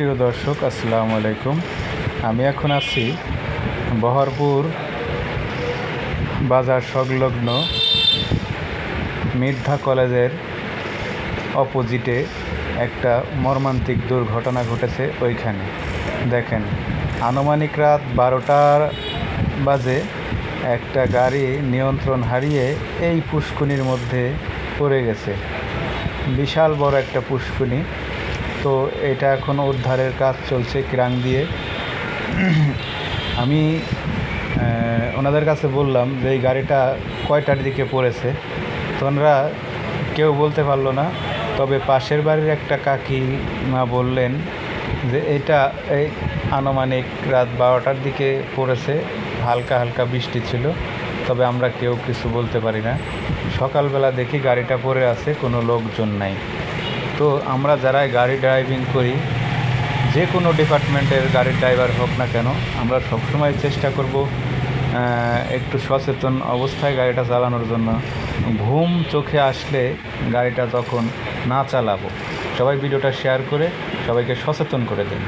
প্রিয় দর্শক, আসসালামু আলাইকুম। আমি এখন আছি বহরপুর বাজার সংলগ্ন মির্ধা কলেজের অপোজিটে একটা মর্মান্তিক দুর্ঘটনা ঘটেছে ওইখানে। দেখেন, আনুমানিক রাত বারোটার বাজে একটা গাড়ি নিয়ন্ত্রণ হারিয়ে এই পুষ্কুনির মধ্যে পড়ে গেছে। বিশাল বড় একটা পুষ্কুনি তো এটা এখনও উদ্ধারের কাজ চলছে ক্রাং দিয়ে। আমি ওনাদের কাছে বললাম যে এই গাড়িটা কয়টার দিকে পড়েছে। তো ওনারা কেউ বলতে পারল না, তবে পাশের বাড়ির একটা কাকিমা বললেন যে এটা এই আনুমানিক রাত বারোটার দিকে পড়েছে, হালকা হালকা বৃষ্টি ছিল, তবে আমরা কেউ কিছু বলতে পারি না। সকালবেলা দেখি গাড়িটা পড়ে আছে, কোনো লোকজন নাই। তো আমরা যারা গাড়ি ড্রাইভিং করি, যে কোনো ডিপার্টমেন্টের গাড়ির ড্রাইভার হোক না কেন, আমরা সবসময় চেষ্টা করব একটু সচেতন অবস্থায় গাড়িটা চালানোর জন্য। ঘুম চোখে আসলে গাড়িটা তখন না চালাবো, সবাই ভিডিওটা শেয়ার করে সবাইকে সচেতন করে দিন।